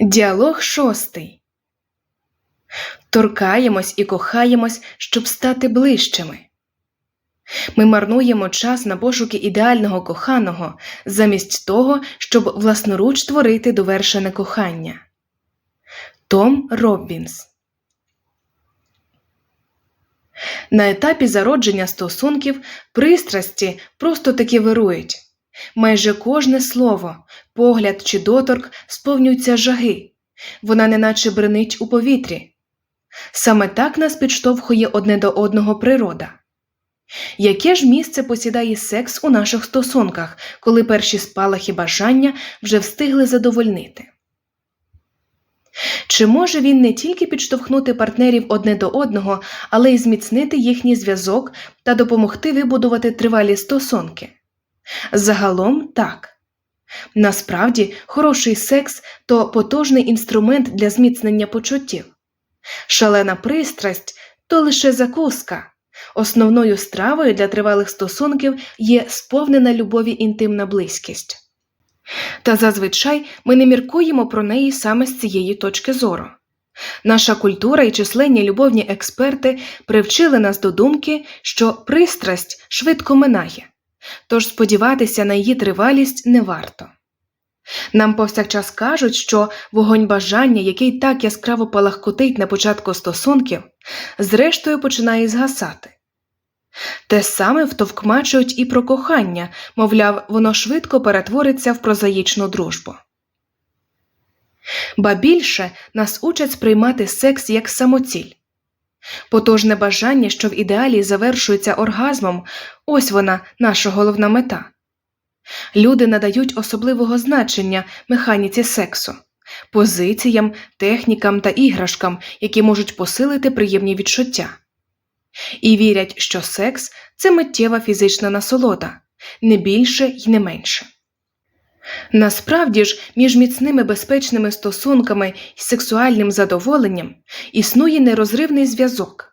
Діалог шостий. Торкаємось і кохаємось, щоб стати ближчими. Ми марнуємо час на пошуки ідеального коханого, замість того, щоб власноруч творити довершене кохання. Том Роббінс На етапі зародження стосунків пристрасті просто таки вирують. Майже кожне слово, погляд чи доторк сповнюються жаги, вона неначе бренить у повітрі. Саме так нас підштовхує одне до одного природа. Яке ж місце посідає секс у наших стосунках, коли перші спалахи бажання вже встигли задовольнити? Чи може він не тільки підштовхнути партнерів одне до одного, але й зміцнити їхній зв'язок та допомогти вибудувати тривалі стосунки? Загалом так. Насправді, хороший секс то потужний інструмент для зміцнення почуттів. Шалена пристрасть то лише закуска. Основною стравою для тривалих стосунків є сповнена любові інтимна близькість. Та зазвичай ми не міркуємо про неї саме з цієї точки зору. Наша культура і численні любовні експерти привчили нас до думки, що пристрасть швидко минає, тож сподіватися на її тривалість не варто. Нам повсякчас кажуть, що вогонь бажання, який так яскраво палахкотить на початку стосунків, зрештою починає згасати. Те саме втовкмачують і про кохання, мовляв, воно швидко перетвориться в прозаїчну дружбу. Ба більше нас учать сприймати секс як самоціль. Потужне бажання, що в ідеалі завершується оргазмом, ось вона, наша головна мета. Люди надають особливого значення механіці сексу, позиціям, технікам та іграшкам, які можуть посилити приємні відчуття. І вірять, що секс це миттєва фізична насолода, не більше й не менше. Насправді ж, між міцними безпечними стосунками і сексуальним задоволенням існує нерозривний зв'язок.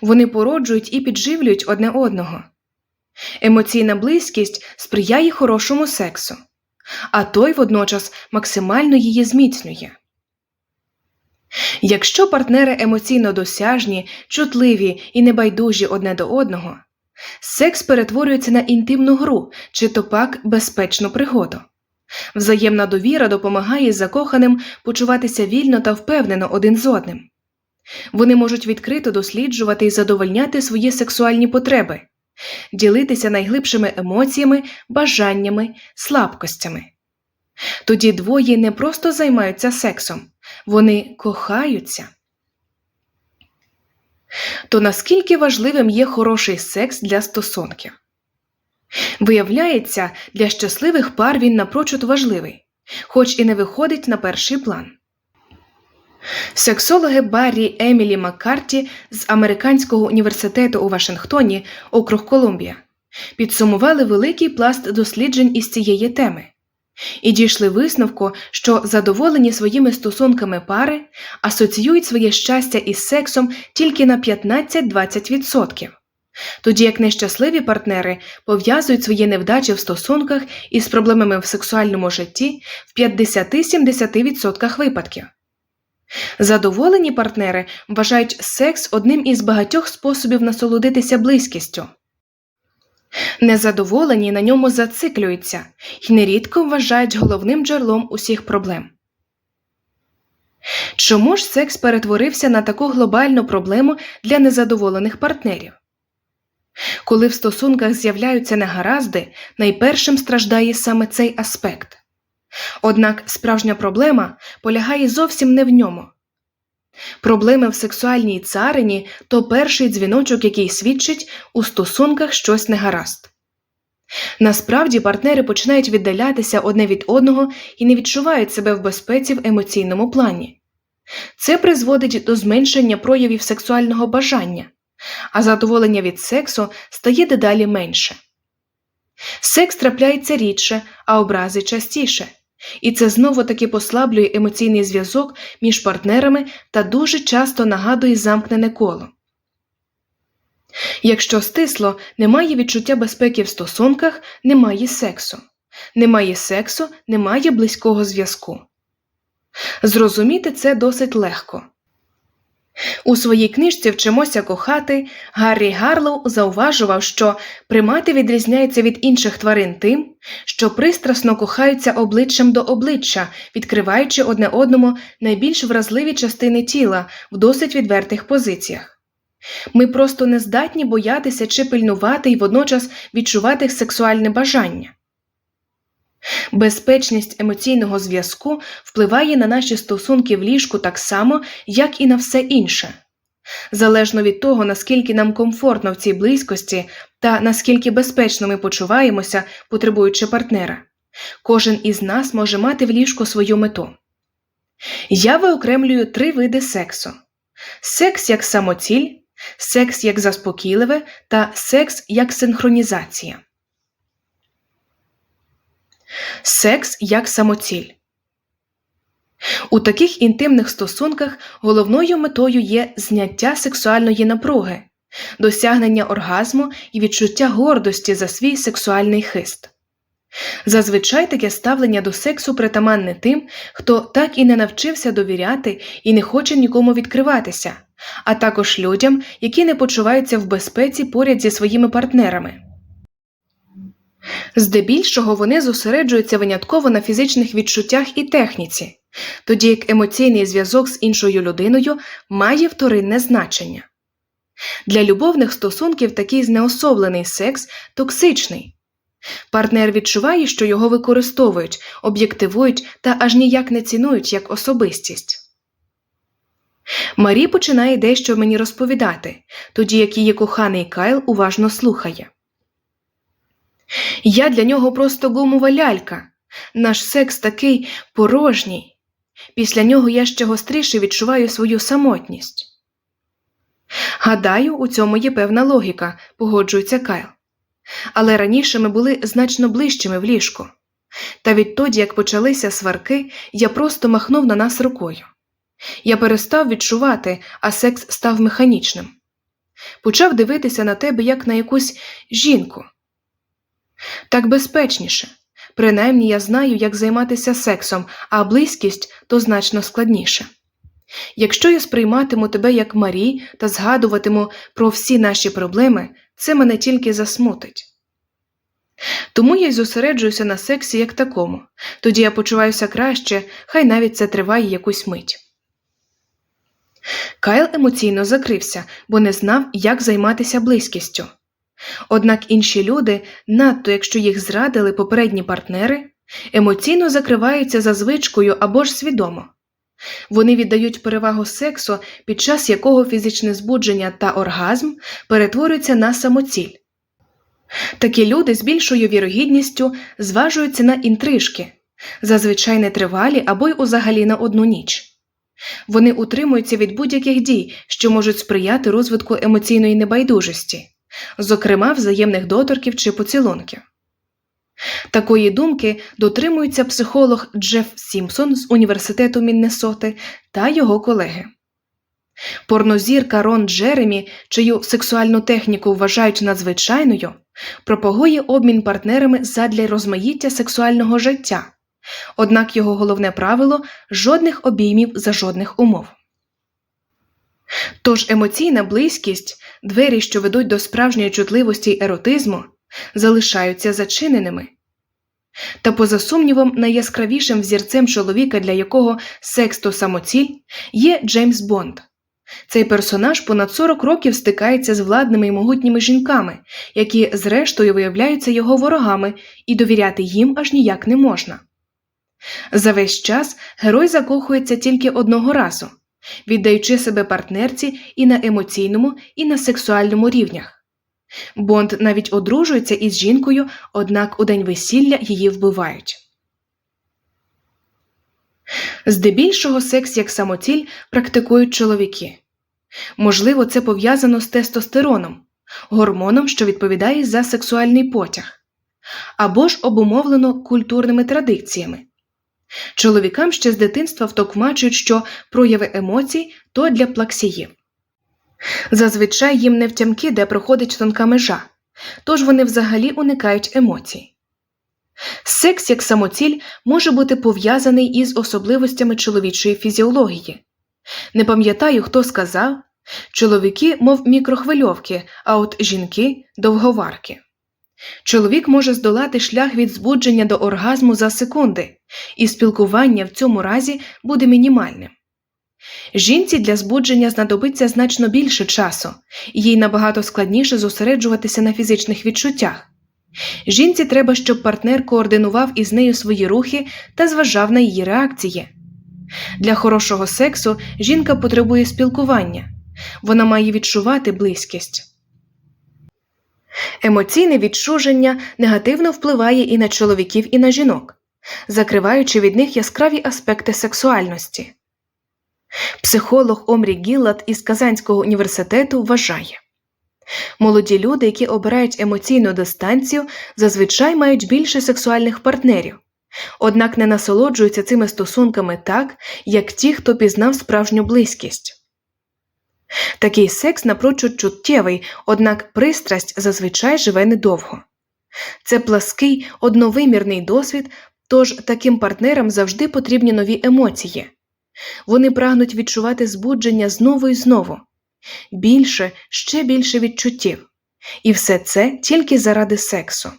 Вони породжують і підживлюють одне одного. Емоційна близькість сприяє хорошому сексу, а той водночас максимально її зміцнює. Якщо партнери емоційно досяжні, чутливі і небайдужі одне до одного, секс перетворюється на інтимну гру чи то пак безпечну пригоду. Взаємна довіра допомагає закоханим почуватися вільно та впевнено один з одним. Вони можуть відкрито досліджувати і задовольняти свої сексуальні потреби, ділитися найглибшими емоціями, бажаннями, слабкостями. Тоді двоє не просто займаються сексом, вони кохаються. То наскільки важливим є хороший секс для стосунків? Виявляється, для щасливих пар він напрочуд важливий, хоч і не виходить на перший план. Сексологи Баррі Емілі Маккарті з Американського університету у Вашингтоні, округ Колумбія, підсумували великий пласт досліджень із цієї теми і дійшли висновку, що задоволені своїми стосунками пари асоціюють своє щастя із сексом тільки на 15-20%. Тоді як нещасливі партнери пов'язують свої невдачі в стосунках із проблемами в сексуальному житті в 50-70% випадків. Задоволені партнери вважають секс одним із багатьох способів насолодитися близькістю. Незадоволені на ньому зациклюються і нерідко вважають головним джерелом усіх проблем. Чому ж секс перетворився на таку глобальну проблему для незадоволених партнерів? Коли в стосунках з'являються негаразди, найпершим страждає саме цей аспект. Однак справжня проблема полягає зовсім не в ньому. Проблеми в сексуальній царині то перший дзвіночок, який свідчить у стосунках щось негаразд. Насправді партнери починають віддалятися одне від одного і не відчувають себе в безпеці в емоційному плані. Це призводить до зменшення проявів сексуального бажання, а задоволення від сексу стає дедалі менше. Секс трапляється рідше, а образи частіше. І це знову таки послаблює емоційний зв'язок між партнерами та дуже часто нагадує замкнене коло. Якщо стисло, немає відчуття безпеки в стосунках, немає сексу. Немає сексу, немає близького зв'язку. Зрозуміти це досить легко. У своїй книжці Вчимося кохати Гаррі Гарлоу зауважував, що примати відрізняються від інших тварин тим, що пристрасно кохаються обличчям до обличчя, відкриваючи одне одному найбільш вразливі частини тіла в досить відвертих позиціях. Ми просто не здатні боятися чи пильнувати і водночас відчувати сексуальне бажання. Безпечність емоційного зв'язку впливає на наші стосунки в ліжку так само, як і на все інше. Залежно від того, наскільки нам комфортно в цій близькості та наскільки безпечно ми почуваємося, потребуючи партнера, кожен із нас може мати в ліжку свою мету. Я виокремлюю три види сексу: секс як самоціль, секс як заспокійливе та секс як синхронізація. Секс як самоціль. У таких інтимних стосунках головною метою є зняття сексуальної напруги, досягнення оргазму і відчуття гордості за свій сексуальний хист. Зазвичай таке ставлення до сексу притаманне тим, хто так і не навчився довіряти і не хоче нікому відкриватися, а також людям, які не почуваються в безпеці поряд зі своїми партнерами. Здебільшого вони зосереджуються винятково на фізичних відчуттях і техніці, тоді як емоційний зв'язок з іншою людиною має вторинне значення. Для любовних стосунків такий знеособлений секс токсичний. Партнер відчуває, що його використовують, об'єктивують та аж ніяк не цінують як особистість. Марі починає дещо мені розповідати, тоді як її коханий Кайл уважно слухає. Я для нього просто гумова лялька. Наш секс такий порожній. Після нього я ще гостріше відчуваю свою самотність. Гадаю, у цьому є певна логіка, погоджується Кайл. Але раніше ми були значно ближчими в ліжку. Та відтоді, як почалися сварки, я просто махнув на нас рукою. Я перестав відчувати, а секс став механічним. Почав дивитися на тебе як на якусь жінку. Так безпечніше. Принаймні я знаю, як займатися сексом, а близькість то значно складніше. Якщо я сприйматиму тебе як Марі та згадуватиму про всі наші проблеми, це мене тільки засмутить. Тому я й зосереджуюся на сексі як такому, тоді я почуваюся краще, хай навіть це триває якусь мить. Кайл емоційно закрився, бо не знав, як займатися близькістю. Однак інші люди, надто якщо їх зрадили попередні партнери, емоційно закриваються за звичкою або ж свідомо. Вони віддають перевагу сексу, під час якого фізичне збудження та оргазм перетворюються на самоціль. Такі люди з більшою вірогідністю зважуються на інтрижки, зазвичай нетривалі або й узагалі на одну ніч. Вони утримуються від будь-яких дій, що можуть сприяти розвитку емоційної небайдужості зокрема взаємних доторків чи поцілунків. Такої думки дотримується психолог Джеф Сімпсон з університету Міннесоти та його колеги. Порнозірка Рон Джеремі, чию сексуальну техніку вважають надзвичайною, пропагує обмін партнерами задля розмаїття сексуального життя, однак його головне правило жодних обіймів за жодних умов. Тож емоційна близькість, двері, що ведуть до справжньої чутливості еротизму, залишаються зачиненими. Та, поза сумнівом, найяскравішим взірцем чоловіка, для якого секс то самоціль, є Джеймс Бонд. Цей персонаж понад 40 років стикається з владними й могутніми жінками, які, зрештою, виявляються його ворогами, і довіряти їм аж ніяк не можна. За весь час герой закохується тільки одного разу віддаючи себе партнерці і на емоційному, і на сексуальному рівнях. Бонд навіть одружується із жінкою, однак у день весілля її вбивають. Здебільшого секс як самоціль практикують чоловіки. Можливо, це пов'язано з тестостероном, гормоном, що відповідає за сексуальний потяг, або ж обумовлено культурними традиціями. Чоловікам ще з дитинства втокмачують, що прояви емоцій то для плаксіїв. Зазвичай їм не втямки, де проходить тонка межа, тож вони взагалі уникають емоцій. Секс як самоціль може бути пов'язаний із особливостями чоловічої фізіології. Не пам'ятаю, хто сказав чоловіки, мов мікрохвильовки, а от жінки довговарки. Чоловік може здолати шлях від збудження до оргазму за секунди, і спілкування в цьому разі буде мінімальним. Жінці для збудження знадобиться значно більше часу, їй набагато складніше зосереджуватися на фізичних відчуттях. Жінці треба, щоб партнер координував із нею свої рухи та зважав на її реакції. Для хорошого сексу жінка потребує спілкування, вона має відчувати близькість. Емоційне відчуження негативно впливає і на чоловіків, і на жінок, закриваючи від них яскраві аспекти сексуальності. Психолог Омрі Гіллат із Казанського університету вважає молоді люди, які обирають емоційну дистанцію, зазвичай мають більше сексуальних партнерів, однак не насолоджуються цими стосунками так, як ті, хто пізнав справжню близькість. Такий секс напрочуд чуттєвий, однак пристрасть зазвичай живе недовго. Це плаский, одновимірний досвід, тож таким партнерам завжди потрібні нові емоції. Вони прагнуть відчувати збудження знову і знову, більше, ще більше відчуттів, і все це тільки заради сексу.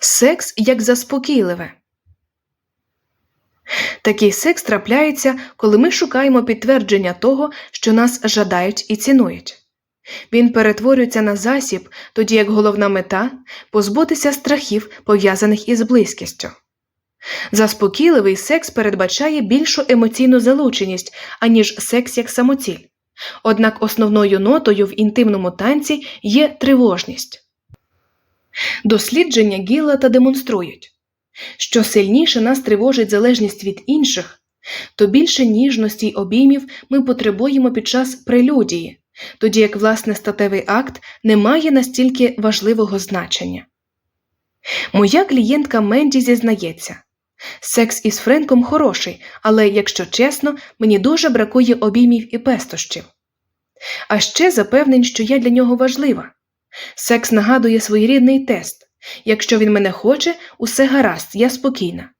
Секс як заспокійливе. Такий секс трапляється, коли ми шукаємо підтвердження того, що нас жадають і цінують. Він перетворюється на засіб, тоді як головна мета позбутися страхів, пов'язаних із близькістю. Заспокійливий секс передбачає більшу емоційну залученість, аніж секс як самоціль. Однак основною нотою в інтимному танці є тривожність. Дослідження Гіллата демонструють, що сильніше нас тривожить залежність від інших, то більше ніжності й обіймів ми потребуємо під час прелюдії, тоді як власне статевий акт не має настільки важливого значення. Моя клієнтка Менді зізнається секс із Френком хороший, але, якщо чесно, мені дуже бракує обіймів і пестощів. А ще запевнень, що я для нього важлива. Секс нагадує своєрідний тест якщо він мене хоче, усе гаразд, я спокійна.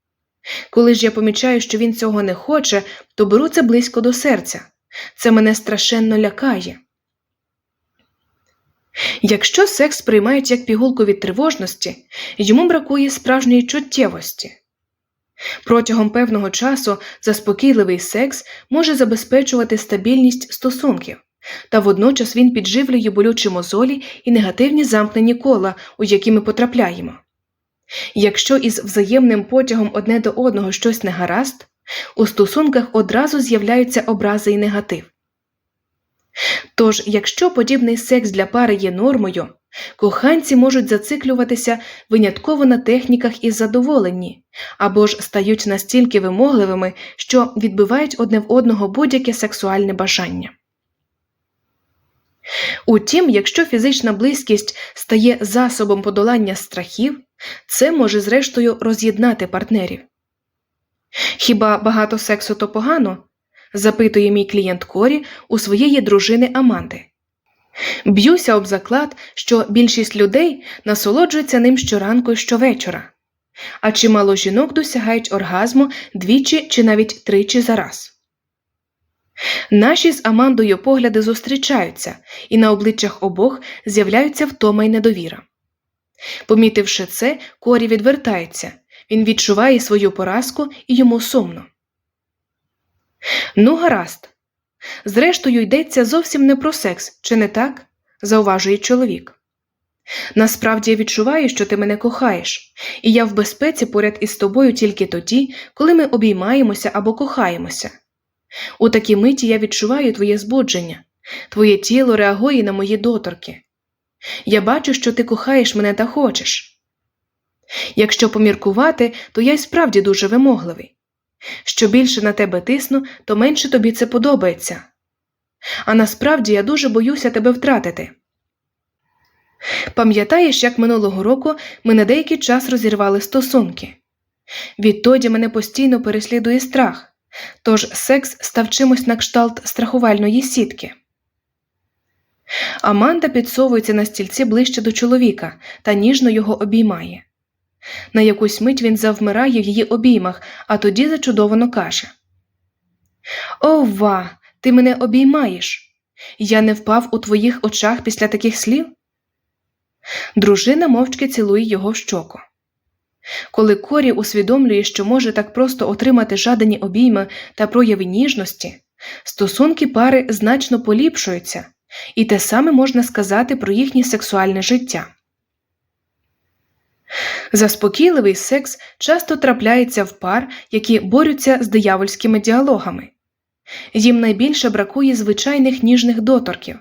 Коли ж я помічаю, що він цього не хоче, то беру це близько до серця. Це мене страшенно лякає. Якщо секс сприймають як пігулку від тривожності, йому бракує справжньої чуттєвості. Протягом певного часу заспокійливий секс може забезпечувати стабільність стосунків, та водночас він підживлює болючі мозолі і негативні замкнені кола, у які ми потрапляємо. Якщо із взаємним потягом одне до одного щось не гаразд, у стосунках одразу з'являються образи і негатив. Тож, якщо подібний секс для пари є нормою, коханці можуть зациклюватися винятково на техніках із задоволенні або ж стають настільки вимогливими, що відбивають одне в одного будь-яке сексуальне бажання. Утім, якщо фізична близькість стає засобом подолання страхів, це може зрештою роз'єднати партнерів. Хіба багато сексу то погано? запитує мій клієнт Корі у своєї дружини Аманди. Б'юся об заклад, що більшість людей насолоджуються ним щоранку і щовечора, а чимало жінок досягають оргазму двічі чи навіть тричі за раз. Наші з Амандою погляди зустрічаються, і на обличчях обох з'являються втома й недовіра. Помітивши це, Корі відвертається він відчуває свою поразку і йому сумно. Ну, гаразд. Зрештою, йдеться зовсім не про секс, чи не так? зауважує чоловік. Насправді я відчуваю, що ти мене кохаєш, і я в безпеці поряд із тобою тільки тоді, коли ми обіймаємося або кохаємося. У такій миті я відчуваю твоє збудження, твоє тіло реагує на мої доторки. Я бачу, що ти кохаєш мене та хочеш. Якщо поміркувати, то я й справді дуже вимогливий. Що більше на тебе тисну, то менше тобі це подобається. А насправді я дуже боюся тебе втратити. Пам'ятаєш, як минулого року ми на деякий час розірвали стосунки. Відтоді мене постійно переслідує страх. Тож секс став чимось на кшталт страхувальної сітки. Аманда підсовується на стільці ближче до чоловіка та ніжно його обіймає. На якусь мить він завмирає в її обіймах, а тоді зачудовано каже Ова, ти мене обіймаєш. Я не впав у твоїх очах після таких слів? Дружина мовчки цілує його в щоку. Коли Корі усвідомлює, що може так просто отримати жадані обійми та прояви ніжності, стосунки пари значно поліпшуються, і те саме можна сказати про їхнє сексуальне життя. Заспокійливий секс часто трапляється в пар, які борються з диявольськими діалогами. Їм найбільше бракує звичайних ніжних доторків,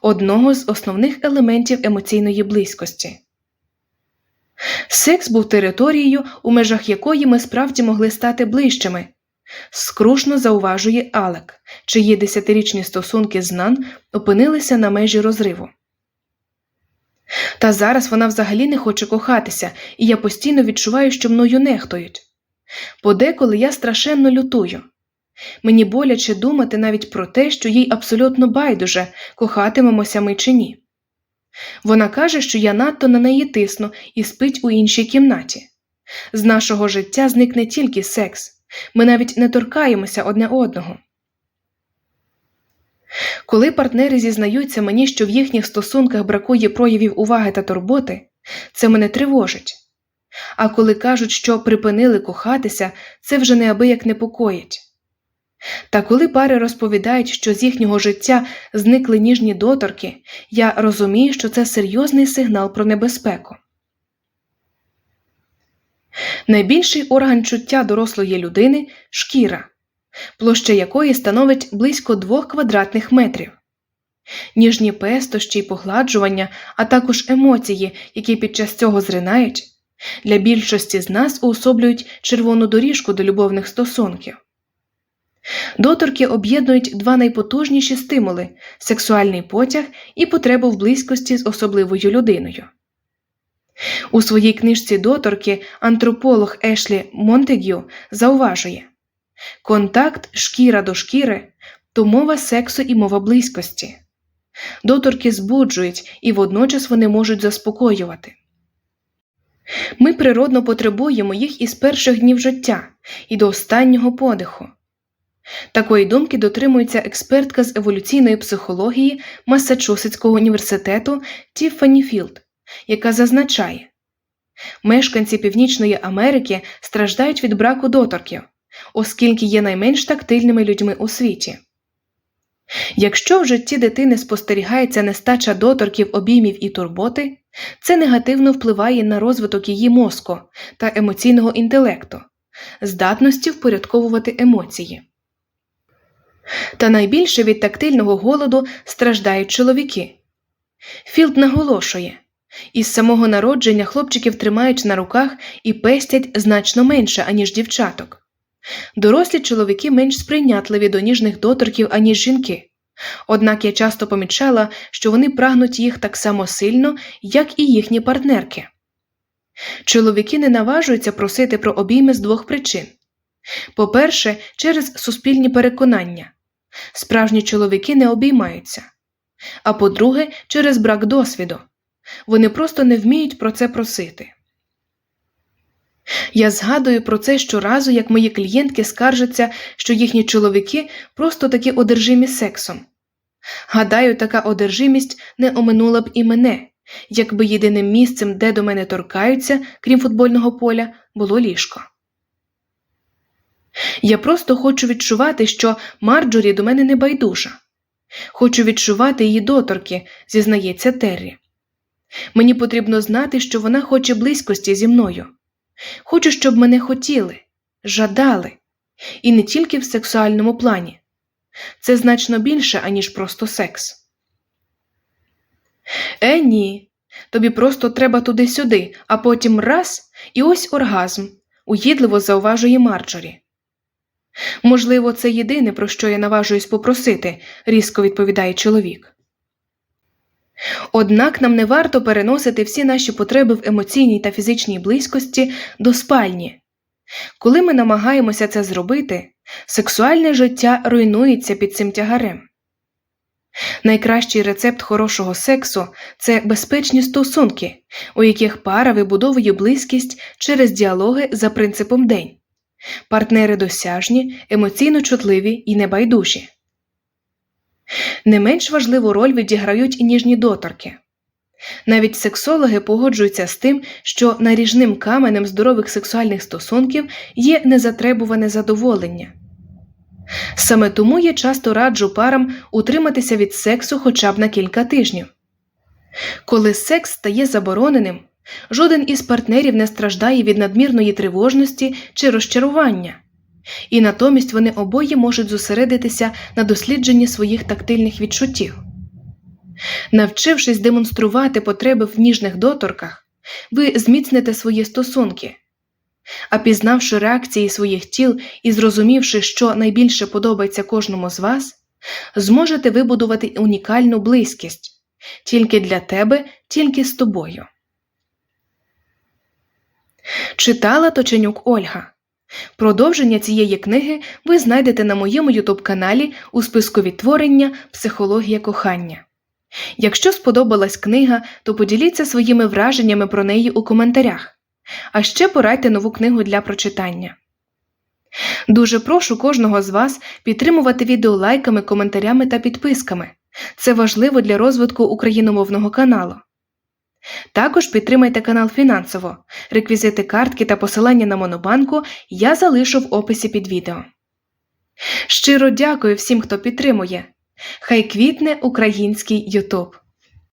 одного з основних елементів емоційної близькості. Секс був територією, у межах якої ми справді могли стати ближчими. Скрушно зауважує Алек, чиї десятирічні стосунки з Нан опинилися на межі розриву. Та зараз вона взагалі не хоче кохатися, і я постійно відчуваю, що мною нехтують. Подеколи я страшенно лютую. Мені боляче думати навіть про те, що їй абсолютно байдуже, кохатимемося ми чи ні. Вона каже, що я надто на неї тисну і спить у іншій кімнаті. З нашого життя зникне тільки секс, ми навіть не торкаємося одне одного. Коли партнери зізнаються мені, що в їхніх стосунках бракує проявів уваги та турботи, це мене тривожить. А коли кажуть, що припинили кохатися, це вже неабияк непокоїть. Та коли пари розповідають, що з їхнього життя зникли ніжні доторки, я розумію, що це серйозний сигнал про небезпеку. Найбільший орган чуття дорослої людини шкіра, площа якої становить близько двох квадратних метрів. Ніжні пестощі й погладжування, а також емоції, які під час цього зринають, для більшості з нас уособлюють червону доріжку до любовних стосунків. Доторки об'єднують два найпотужніші стимули сексуальний потяг і потребу в близькості з особливою людиною. У своїй книжці доторки антрополог Ешлі Монтегю зауважує контакт шкіра до шкіри то мова сексу і мова близькості. Доторки збуджують і водночас вони можуть заспокоювати. Ми природно потребуємо їх із перших днів життя і до останнього подиху. Такої думки дотримується експертка з еволюційної психології Массачусетського університету Тіффані Філд, яка зазначає, мешканці Північної Америки страждають від браку доторків, оскільки є найменш тактильними людьми у світі. Якщо в житті дитини спостерігається нестача доторків, обіймів і турботи, це негативно впливає на розвиток її мозку та емоційного інтелекту, здатності впорядковувати емоції. Та найбільше від тактильного голоду страждають чоловіки. Філд наголошує із самого народження хлопчиків тримають на руках і пестять значно менше, аніж дівчаток. Дорослі чоловіки менш сприйнятливі до ніжних доторків, аніж жінки. Однак я часто помічала, що вони прагнуть їх так само сильно, як і їхні партнерки. Чоловіки не наважуються просити про обійми з двох причин по перше, через суспільні переконання справжні чоловіки не обіймаються, а по-друге, через брак досвіду вони просто не вміють про це просити. Я згадую про це щоразу, як мої клієнтки скаржаться, що їхні чоловіки просто таки одержимі сексом. Гадаю, така одержимість не оминула б і мене, якби єдиним місцем, де до мене торкаються, крім футбольного поля, було ліжко. Я просто хочу відчувати, що Марджорі до мене не байдужа. Хочу відчувати її доторки, зізнається Террі. Мені потрібно знати, що вона хоче близькості зі мною. Хочу, щоб мене хотіли, жадали, і не тільки в сексуальному плані. Це значно більше, аніж просто секс. Е, ні. Тобі просто треба туди-сюди, а потім раз і ось оргазм, угідливо зауважує Марджорі. Можливо, це єдине, про що я наважуюсь попросити, різко відповідає чоловік. Однак нам не варто переносити всі наші потреби в емоційній та фізичній близькості до спальні. Коли ми намагаємося це зробити, сексуальне життя руйнується під цим тягарем. Найкращий рецепт хорошого сексу це безпечні стосунки, у яких пара вибудовує близькість через діалоги за принципом день. Партнери досяжні, емоційно чутливі і небайдужі. Не менш важливу роль відіграють і ніжні доторки. Навіть сексологи погоджуються з тим, що наріжним каменем здорових сексуальних стосунків є незатребуване задоволення. Саме тому я часто раджу парам утриматися від сексу хоча б на кілька тижнів. Коли секс стає забороненим, жоден із партнерів не страждає від надмірної тривожності чи розчарування, і натомість вони обоє можуть зосередитися на дослідженні своїх тактильних відчуттів. Навчившись демонструвати потреби в ніжних доторках, ви зміцните свої стосунки. А пізнавши реакції своїх тіл і зрозумівши, що найбільше подобається кожному з вас, зможете вибудувати унікальну близькість тільки для тебе, тільки з тобою. Читала Точенюк Ольга. Продовження цієї книги ви знайдете на моєму ютуб каналі у списку відтворення Психологія кохання. Якщо сподобалась книга, то поділіться своїми враженнями про неї у коментарях, а ще порадьте нову книгу для прочитання. Дуже прошу кожного з вас підтримувати відео лайками, коментарями та підписками. Це важливо для розвитку україномовного каналу. Також підтримайте канал фінансово. Реквізити картки та посилання на Монобанку я залишу в описі під відео. Щиро дякую всім, хто підтримує. Хай квітне український Ютуб.